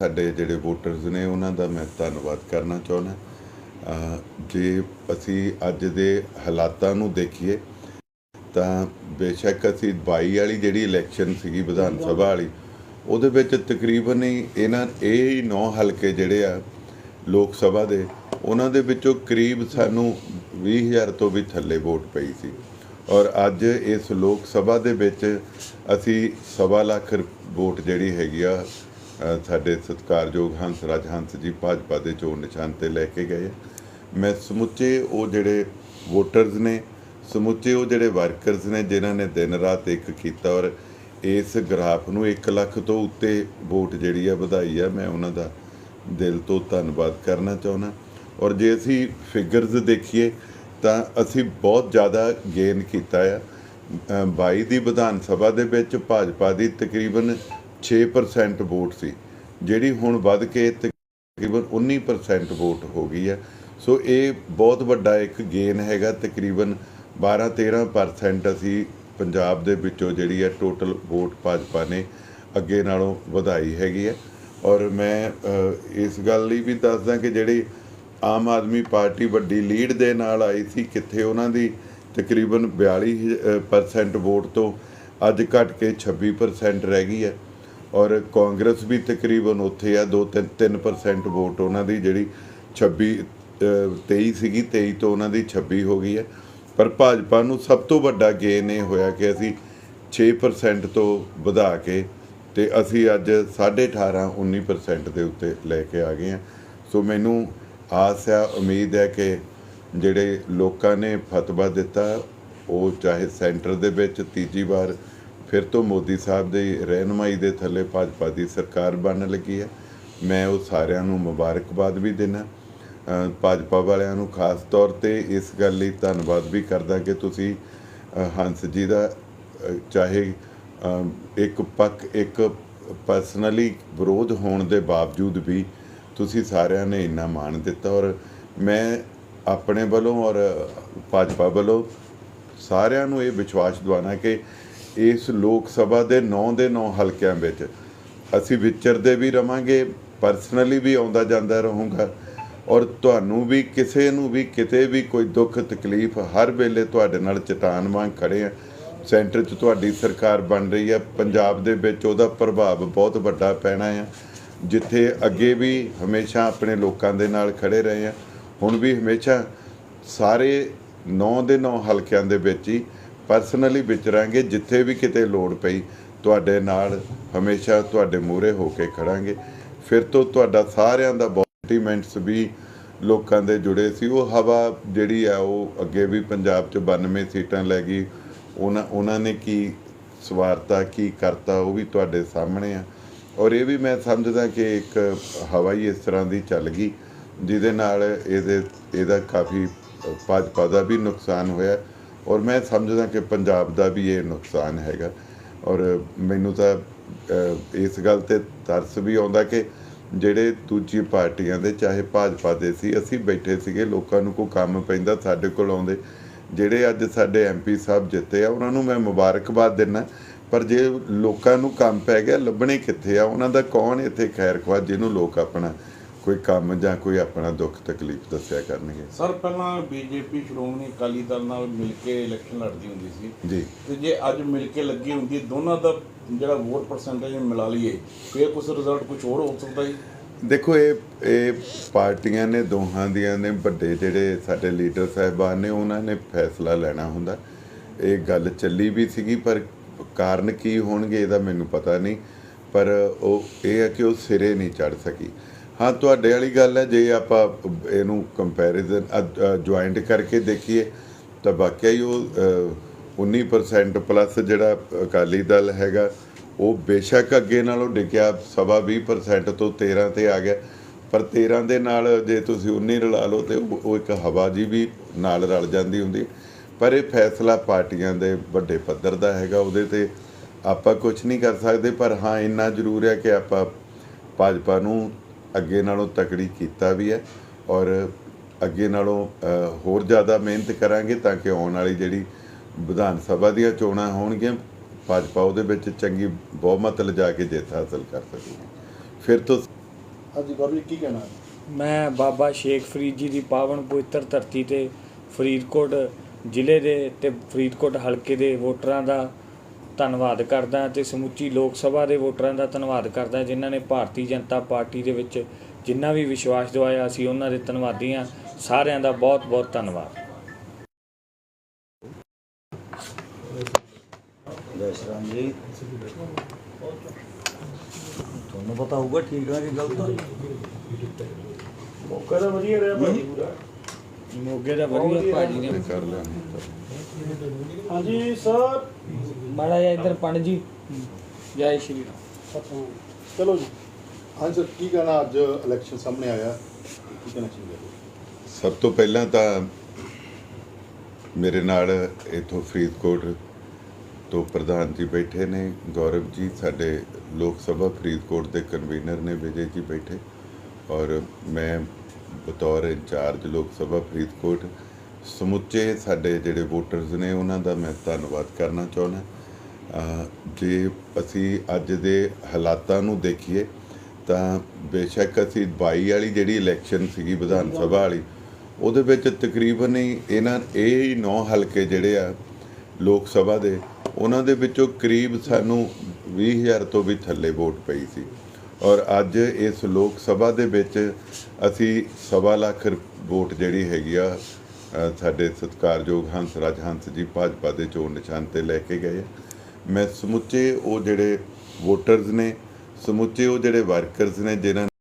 ਸਾਡੇ ਜਿਹੜੇ ਵੋਟਰਸ ਨੇ, ਉਹਨਾਂ ਦਾ ਮੈਂ ਧੰਨਵਾਦ ਕਰਨਾ ਚਾਹੁੰਦਾ। ਜੇ ਅਸੀਂ ਅੱਜ ਦੇ ਹਾਲਾਤਾਂ ਨੂੰ ਦੇਖੀਏ, ਤਾਂ ਬੇਸ਼ੱਕ ਅਸੀਂ 22 ਵਾਲੀ ਜਿਹੜੀ ਇਲੈਕਸ਼ਨ ਸੀਗੀ ਵਿਧਾਨ ਸਭਾ ਵਾਲੀ, ਉਹਦੇ ਵਿੱਚ ਤਕਰੀਬਨ ਹੀ ਇਹਨਾਂ, ਇਹ ਹੀ ਨੌ ਹਲਕੇ ਜਿਹੜੇ ਆ ਲੋਕ ਸਭਾ ਦੇ, ਉਹਨਾਂ ਦੇ ਵਿੱਚੋਂ ਕਰੀਬ ਸਾਨੂੰ 20000 ਤੋਂ ਵੀ ਥੱਲੇ ਵੋਟ ਪਈ ਸੀ। ਔਰ ਅੱਜ ਇਸ ਲੋਕ ਸਭਾ ਦੇ ਵਿੱਚ ਅਸੀਂ ਸਵਾ ਲੱਖ ਵੋਟ ਜਿਹੜੀ ਹੈਗੀ ਆ ਸਾਡੇ ਸਤਿਕਾਰਯੋਗ ਹੰਸ ਰਾਜ ਹੰਸ ਜੀ ਭਾਜਪਾ ਦੇ ਚੋਣ ਨਿਸ਼ਾਨ ਤੇ ਲੈ ਕੇ ਗਏ ਆ। ਮੈਂ ਸਮੁੱਚੇ ਉਹ ਜਿਹੜੇ ਵੋਟਰਸ ਨੇ ਸਮੁੱਚੇ ਉਹ ਜਿਹੜੇ ਵਰਕਰਸ ਨੇ ਜਿਨ੍ਹਾਂ ਨੇ ਦਿਨ ਰਾਤ ਇੱਕ ਕੀਤਾ ਔਰ ਇਸ ਗ੍ਰਾਫ ਨੂੰ 1 ਲੱਖ ਤੋਂ ਉੱਤੇ ਵੋਟ ਜਿਹੜੀ ਆ ਵਧਾਈ ਆ ਮੈਂ ਉਹਨਾਂ ਦਾ ਦਿਲ ਤੋਂ ਧੰਨਵਾਦ ਕਰਨਾ ਚਾਹੁੰਦਾ ਔਰ ਜੇ ਅਸੀਂ ਫਿਗਰਸ ਦੇਖੀਏ ਤਾਂ ਅਸੀਂ ਬਹੁਤ ਜ਼ਿਆਦਾ ਗੇਨ ਕੀਤਾ ਆ ਅ, 22 ਦੀ ਵਿਧਾਨ ਸਭਾ ਦੇ ਵਿੱਚ ਭਾਜਪਾ ਦੀ ਤਕਰੀਬਨ 6% ਵੋਟ ਸੀ, ਜਿਹੜੀ ਹੁਣ ਵੱਧ ਕੇ ਤਕਰੀਬਨ 19% ਵੋਟ ਹੋ ਗਈ ਹੈ। ਸੋ ਇਹ ਬਹੁਤ ਵੱਡਾ ਇੱਕ ਗੇਨ ਹੈਗਾ, ਤਕਰੀਬਨ 12-13% ਅਸੀਂ ਪੰਜਾਬ ਦੇ ਵਿੱਚੋਂ ਜਿਹੜੀ ਹੈ ਟੋਟਲ ਵੋਟ ਭਾਜਪਾ ਨੇ ਅੱਗੇ ਨਾਲੋਂ ਵਧਾਈ ਹੈਗੀ ਹੈ। ਔਰ ਮੈਂ ਇਸ ਗੱਲ ਲਈ ਵੀ ਦੱਸਦਾ ਕਿ ਜਿਹੜੀ ਆਮ ਆਦਮੀ ਪਾਰਟੀ ਵੱਡੀ ਲੀਡ ਦੇ ਨਾਲ ਆਈ ਸੀ, ਕਿੱਥੇ ਉਹਨਾਂ ਦੀ ਤਕਰੀਬਨ 42% ਵੋਟ ਤੋਂ ਅੱਜ ਘਟ ਕੇ 26% ਰਹਿ ਗਈ ਹੈ। ਔਰ ਕਾਂਗਰਸ ਵੀ ਤਕਰੀਬਨ ਉੱਥੇ ਆ 2-3% ਵੋਟ ਉਹਨਾਂ ਦੀ ਜਿਹੜੀ 26 ਅ, 23 ਸੀਗੀ 23 ਤੋਂ ਉਹਨਾਂ ਦੀ 26 ਹੋ ਗਈ ਹੈ। ਪਰ ਭਾਜਪਾ ਨੂੰ ਸਭ ਤੋਂ ਵੱਡਾ ਗੇਨ ਇਹ ਹੋਇਆ ਕਿ ਅਸੀਂ 6% ਤੋਂ ਵਧਾ ਕੇ ਤੇ ਅਸੀਂ ਅੱਜ 18.5 19% ਦੇ ਉੱਤੇ ਲੈ ਕੇ ਆ ਗਏ ਹਾਂ। ਸੋ ਮੈਨੂੰ ਆਸ ਹੈ ਉਮੀਦ ਹੈ ਕਿ ਜਿਹੜੇ ਲੋਕਾਂ ਨੇ ਫਤਵਾ ਦਿੱਤਾ ਉਹ ਚਾਹੇ ਸੈਂਟਰ ਦੇ ਵਿੱਚ ਤੀਜੀ ਵਾਰ ਫਿਰ ਤੋਂ ਮੋਦੀ ਸਾਹਿਬ ਦੀ ਰਹਿਨਮਾਈ ਦੇ ਥੱਲੇ ਭਾਜਪਾ ਦੀ ਸਰਕਾਰ ਬਣਨ ਲੱਗੀ ਹੈ। ਮੈਂ ਉਹ ਸਾਰਿਆਂ ਨੂੰ ਮੁਬਾਰਕਬਾਦ ਵੀ ਦਿੰਦਾ। ਭਾਜਪਾ ਵਾਲਿਆਂ ਨੂੰ ਖਾਸ ਤੌਰ ਤੇ ਇਸ ਗੱਲ ਲਈ ਧੰਨਵਾਦ ਵੀ ਕਰਦਾ ਕਿ ਤੁਸੀਂ ਹੰਸ ਜੀ ਦਾ ਚਾਹੇ ਇੱਕ ਪੱਕ ਇੱਕ ਪਰਸਨਲੀ ਵਿਰੋਧ ਹੋਣ ਦੇ ਬਾਵਜੂਦ ਵੀ ਤੁਸੀਂ ਸਾਰਿਆਂ ਨੇ ਇੰਨਾ ਮਾਣ ਦਿੱਤਾ ਔਰ ਮੈਂ ਆਪਣੇ ਵੱਲੋਂ ਔਰ ਭਾਜਪਾ ਵੱਲੋਂ ਸਾਰਿਆਂ ਨੂੰ ਇਹ ਵਿਸ਼ਵਾਸ ਦਿਵਾਉਣਾ ਕਿ ਇਸ ਲੋਕ ਸਭਾ ਦੇ 9 ਦੇ 9 ਹਲਕਿਆਂ ਵਿੱਚ। ਅਸੀਂ ਵਿਚਰਦੇ ਵੀ ਰਵਾਂਗੇ ਪਰਸਨਲੀ ਵੀ ਆਉਂਦਾ ਜਾਂਦਾ ਰਹੂੰਗਾ ਔਰ ਤੁਹਾਨੂੰ ਵੀ, ਕਿਸੇ ਨੂੰ ਵੀ, ਕਿਤੇ ਵੀ ਕੋਈ ਦੁੱਖ, ਤਕਲੀਫ, ਹਰ ਵੇਲੇ ਤੁਹਾਡੇ ਨਾਲ ਚਟਾਨ ਵਾਂਗ ਖੜੇ ਆ। ਸੈਂਟਰ 'ਚ ਤੁਹਾਡੀ ਸਰਕਾਰ ਬਣ ਰਹੀ ਹੈ ਪੰਜਾਬ ਦੇ ਵਿੱਚ ਉਹਦਾ ਪ੍ਰਭਾਵ ਬਹੁਤ ਵੱਡਾ ਪੈਣਾ ਆ। ਜਿੱਥੇ ਅੱਗੇ ਵੀ ਹਮੇਸ਼ਾ ਆਪਣੇ ਲੋਕਾਂ ਦੇ ਨਾਲ ਖੜੇ ਰਹੇ ਆ। ਹੁਣ ਵੀ ਹਮੇਸ਼ਾ ਸਾਰੇ 9 ਦੇ 9 ਹਲਕਿਆਂ ਦੇ ਵਿੱਚ ਹੀ ਪਰਸਨਲੀ ਵਿਚਰਾਂਗੇ, ਜਿੱਥੇ ਵੀ ਕਿਤੇ ਲੋੜ ਪਈ, ਤੁਹਾਡੇ ਨਾਲ ਹਮੇਸ਼ਾ ਤੁਹਾਡੇ ਮੂਹਰੇ ਹੋ ਕੇ ਖੜਾਂਗੇ। ਫਿਰ ਤੋਂ ਤੁਹਾਡਾ ਸਾਰਿਆਂ ਦਾ ਸੈਂਟੀਮੈਂਟਸ ਵੀ ਲੋਕਾਂ ਦੇ ਜੁੜੇ ਸੀ। ਉਹ ਹਵਾ ਜਿਹੜੀ ਆ, ਉਹ ਅੱਗੇ ਵੀ ਪੰਜਾਬ 'ਚ 92 ਸੀਟਾਂ ਲੈ ਗਈ। ਉਹਨਾਂ ਉਹਨਾਂ ਨੇ ਕੀ ਸਵਾਰਤਾ, ਕੀ ਕਰਤਾ, ਉਹ ਵੀ ਤੁਹਾਡੇ ਸਾਹਮਣੇ ਆ। ਔਰ ਇਹ ਵੀ ਮੈਂ ਸਮਝਦਾ ਕਿ ਇੱਕ ਹਵਾ ਹੀ ਇਸ ਤਰ੍ਹਾਂ ਦੀ ਚੱਲ ਗਈ, ਜਿਹਦੇ ਨਾਲ ਇਹਦੇ, ਇਹਦਾ ਕਾਫੀ ਭਾਜਪਾ ਦਾ ਵੀ ਨੁਕਸਾਨ ਹੋਇਆ। ਔਰ ਮੈਂ ਸਮਝਦਾ ਕਿ ਪੰਜਾਬ ਦਾ ਵੀ ਇਹ ਨੁਕਸਾਨ ਹੈਗਾ। ਔਰ ਮੈਨੂੰ ਤਾਂ ਇਸ ਗੱਲ ਤੇ ਤਰਸ ਵੀ ਆਉਂਦਾ ਕਿ ਜਿਹੜੇ ਦੂਜੀ ਪਾਰਟੀਆਂ ਦੇ, ਚਾਹੇ ਭਾਜਪਾ ਦੇ ਸੀ, ਅਸੀਂ ਬੈਠੇ ਸੀਗੇ, ਲੋਕਾਂ ਨੂੰ ਕੋਈ ਕੰਮ ਪੈਂਦਾ ਸਾਡੇ ਕੋਲ ਆਉਂਦੇ। ਜਿਹੜੇ ਅੱਜ ਸਾਡੇ ਐਮਪੀ ਸਾਹਿਬ ਜਿੱਤੇ ਆ, ਉਹਨਾਂ ਨੂੰ ਮੈਂ ਮੁਬਾਰਕਬਾਦ ਦਿੰਦਾ। ਪਰ ਜੇ ਲੋਕਾਂ ਨੂੰ ਕੰਮ ਪੈ ਗਿਆ, ਲੱਭਣੇ ਕਿੱਥੇ ਆ? ਉਹਨਾਂ ਦਾ ਕੌਣ ਇੱਥੇ ਖੈਰ ਖਵਾ ਜਿਹਨੂੰ ਲੋਕ ਆਪਣਾ ਕੋਈ ਕੰਮ ਜਾਂ ਕੋਈ ਆਪਣਾ ਦੁੱਖ ਤਕਲੀਫ ਦੱਸਿਆ ਕਰਨਗੇ? ਸਰ ਪਹਿਲਾਂ ਬੀਜੇਪੀ ਸ਼੍ਰੋਮਣੀ ਅਕਾਲੀ ਦਲ ਨਾਲ ਮਿਲ ਕੇ ਇਲੈਕਸ਼ਨ ਲੜਦੀ ਹੁੰਦੀ ਸੀ। ਜੀ। ਤੇ ਜੇ ਅੱਜ ਮਿਲ ਕੇ ਲੱਗੀ ਹੁੰਦੀ ਦੋਨਾਂ ਦਾ ਜਿਹੜਾ ਵੋਟ ਪਰਸੈਂਟੇਜ ਮਿਲਾ ਲਈਏ। ਫਿਰ ਕੁਝ ਰਿਜ਼ਲਟ ਕੁਝ ਹੋਰ ਹੋ ਸਕਦਾ ਜੀ। ਦੇਖੋ ਇਹ ਇਹ ਪਾਰਟੀਆਂ ਨੇ ਦੋਹਾਂ ਦੀਆਂ ਨੇ ਵੱਡੇ ਜਿਹੜੇ ਸਾਡੇ ਲੀਡਰ ਸਾਹਿਬਾਨ ਨੇ ਉਹਨਾਂ ਨੇ ਫੈਸਲਾ ਲੈਣਾ ਹੁੰਦਾ। ਇਹ ਗੱਲ ਚੱਲੀ ਵੀ ਸੀਗੀ ਪਰ ਕਾਰਨ ਕੀ ਹੋਣਗੇ ਇਹਦਾ ਮੈਨੂੰ ਪਤਾ ਨਹੀਂ। ਪਰ ਉਹ ਇਹ ਹੈ ਕਿ ਉਹ ਸਿਰੇ ਨਹੀਂ ਚੜ ਸਕੀ। ਹਾਂ ਤੁਹਾਡੇ ਵਾਲੀ ਗੱਲ ਹੈ ਜੇ ਆਪਾਂ ਇਹਨੂੰ ਕੰਪੈਰੀਜ਼ਨ ਜੁਆਇੰਟ ਕਰਕੇ ਦੇਖੀਏ ਤਾਂ ਵਾਕਿਆ ਹੀ ਉਹ ਅ, 19% ਪਲੱਸ ਜਿਹੜਾ ਅਕਾਲੀ ਦਲ ਹੈਗਾ ਉਹ ਬੇਸ਼ੱਕ ਅੱਗੇ ਨਾਲੋਂ ਡਿੱਗਿਆ ਸਵਾ 20% ਤੋਂ 13 ਤੇ ਆ ਗਿਆ। ਪਰ 13 ਦੇ ਨਾਲ ਜੇ ਤੁਸੀਂ 19 ਰਲਾ ਲਓ ਤੇ ਉਹ ਉਹ ਇੱਕ ਹਵਾ ਜੀ ਵੀ ਨਾਲ ਰਲ ਜਾਂਦੀ ਹੁੰਦੀ ਪਰ ਇਹ ਫੈਸਲਾ ਪਾਰਟੀਆਂ ਦੇ ਵੱਡੇ ਪੱਧਰ ਦਾ ਹੈਗਾ ਉਹਦੇ ਤੇ ਆਪਾਂ ਕੁਝ ਨਹੀਂ ਕਰ ਸਕਦੇ ਪਰ ਹਾਂ ਇੰਨਾ ਜ਼ਰੂਰ ਹੈ ਕਿ ਆਪਾਂ ਭਾਜਪਾ ਨੂੰ ਅੱਗੇ ਨਾਲੋਂ ਤਕੜੀ ਕੀਤਾ ਵੀ ਹੈ ਔਰ ਅੱਗੇ ਨਾਲੋਂ ਹੋਰ ਜ਼ਿਆਦਾ ਮਿਹਨਤ ਕਰਾਂਗੇ ਤਾਂ ਕਿ ਆਉਣ ਵਾਲੀ ਜਿਹੜੀ ਵਿਧਾਨ ਸਭਾ ਦੀਆਂ ਚੋਣਾਂ ਹੋਣਗੀਆਂ ਭਾਜਪਾ ਉਹਦੇ ਵਿੱਚ ਚੰਗੀ ਬਹੁਮਤ ਲਿਜਾ ਕੇ ਜਿੱਤ ਹਾਸਲ ਕਰ ਸਕੇਗੀ ਫਿਰ ਤੋਂ ਹਾਂਜੀ ਗੌਰਵ ਜੀ ਕੀ ਕਹਿਣਾ? ਹੈ ਮੈਂ ਬਾਬਾ ਸ਼ੇਖ ਫਰੀਦ ਜੀ ਦੀ ਪਾਵਨ ਪਵਿੱਤਰ ਧਰਤੀ ਤੇ ਫਰੀਦਕੋਟ ਜ਼ਿਲ੍ਹੇ ਦੇ ਤੇ ਫਰੀਦਕੋਟ ਹਲਕੇ ਦੇ ਵੋਟਰਾਂ ਦਾ ਧੰਨਵਾਦ ਕਰਦਾ ਤੇ ਸਮੁੱਚੀ ਲੋਕ ਸਭਾ ਦੇ ਵੋਟਰਾਂ ਦਾ ਧੰਨਵਾਦ ਕਰਦਾ ਜਿਨ੍ਹਾਂ ਨੇ ਭਾਰਤੀ ਜਨਤਾ ਪਾਰਟੀ ਦੇ ਵਿੱਚ ਜਿੰਨਾ ਵੀ ਵਿਸ਼ਵਾਸ ਦਿਵਾਇਆ ਅਸੀਂ ਉਹਨਾਂ ਦੇ ਧੰਨਵਾਦੀ ਹਾਂ। ਸਾਰਿਆਂ ਦਾ ਬਹੁਤ ਬਹੁਤ ਧੰਨਵਾਦ। ਜੈ ਸ਼੍ਰੀ ਰਾਮ ਜੀ। ਤੁਹਾਨੂੰ ਪਤਾ ਹੋਊਗਾ ਠੀਕ ਆ ਕਿ ਗਲਤ ਆ? ਮੌਕਾ ਤਾਂ ਵਧੀਆ ਰਿਹਾ ਭਾਜੀ ਪੂਰਾ। ਮੋਗੇ ਦਾ ਵਧੀਆ। ਭਾਜੀ ਨੇ ਕਰ ਲਿਆ। ਹਾਂਜੀ ਸਰ। ਮਾੜਾ ਜਿਹਾ ਇੱਧਰ ਪੰਡ ਜੀ। ਜੈ ਸ਼੍ਰੀ ਰਾਮ। ਚਲੋ ਜੀ। ਹਾਂਜੀ ਸਰ ਕੀ ਕਹਿਣਾ ਅੱਜ ਇਲੈਕਸ਼ਨ ਸਾਹਮਣੇ ਆਇਆ? ਕੀ ਕਹਿਣਾ ਚਾਹੀਦਾ ਸਭ ਤੋਂ ਪਹਿਲਾਂ ਤਾਂ ਮੇਰੇ ਨਾਲ ਇਥੋਂ ਫਰੀਦਕੋਟ ਤੋਂ ਪ੍ਰਧਾਨ ਜੀ ਬੈਠੇ ਨੇ। ਗੌਰਵ ਜੀ ਸਾਡੇ ਲੋਕ ਸਭਾ ਫਰੀਦਕੋਟ ਦੇ ਕਨਵੀਨਰ ਨੇ ਵਿਜੇ ਜੀ ਬੈਠੇ। ਔਰ ਮੈਂ ਬਤੌਰ ਇੰਚਾਰਜ ਲੋਕ ਸਭਾ ਫਰੀਦਕੋਟ। ਸਮੁੱਚੇ ਸਾਡੇ ਜਿਹੜੇ ਵੋਟਰਸ ਨੇ ਉਹਨਾਂ ਦਾ ਮੈਂ ਧੰਨਵਾਦ ਕਰਨਾ ਚਾਹੁੰਦਾ। ਜੇ ਅਸੀਂ ਅੱਜ ਦੇ ਹਾਲਾਤਾਂ ਨੂੰ ਦੇਖੀਏ, ਤਾਂ ਬੇਸ਼ੱਕ ਅਸੀਂ 22 ਵਾਲੀ ਜਿਹੜੀ ਇਲੈਕਸ਼ਨ ਸੀਗੀ, ਵਿਧਾਨ ਸਭਾ ਵਾਲੀ, ਉਹਦੇ ਵਿੱਚ ਤਕਰੀਬਨ ਹੀ ਇਹਨਾਂ, ਇਹ ਹੀ ਨੌ ਹਲਕੇ ਜਿਹੜੇ ਆ ਲੋਕ ਸਭਾ ਦੇ, ਉਹਨਾਂ ਦੇ ਵਿੱਚੋਂ ਕਰੀਬ ਸਾਨੂੰ 20000 ਤੋਂ ਵੀ ਥੱਲੇ ਵੋਟ ਪਈ ਸੀ ਔਰ ਅੱਜ ਇਸ ਲੋਕ ਸਭਾ ਦੇ ਵਿੱਚ ਅਸੀਂ ਸਵਾ ਲੱਖ ਵੋਟ ਜਿਹੜੀ ਹੈਗੀ ਆ ਸਾਡੇ ਸਤਿਕਾਰਯੋਗ ਹੰਸ ਰਾਜ ਹੰਸ ਜੀ ਭਾਜਪਾ ਦੇ ਚੋਣ ਨਿਸ਼ਾਨ ਤੇ ਲੈ ਕੇ ਗਏ ਆ। ਮੈਂ ਸਮੁੱਚੇ ਉਹ ਜਿਹੜੇ ਵੋਟਰਸ ਨੇ ਸਮੁੱਚੇ ਉਹ ਜਿਹੜੇ ਵਰਕਰਸ ਨੇ ਜਿਨ੍ਹਾਂ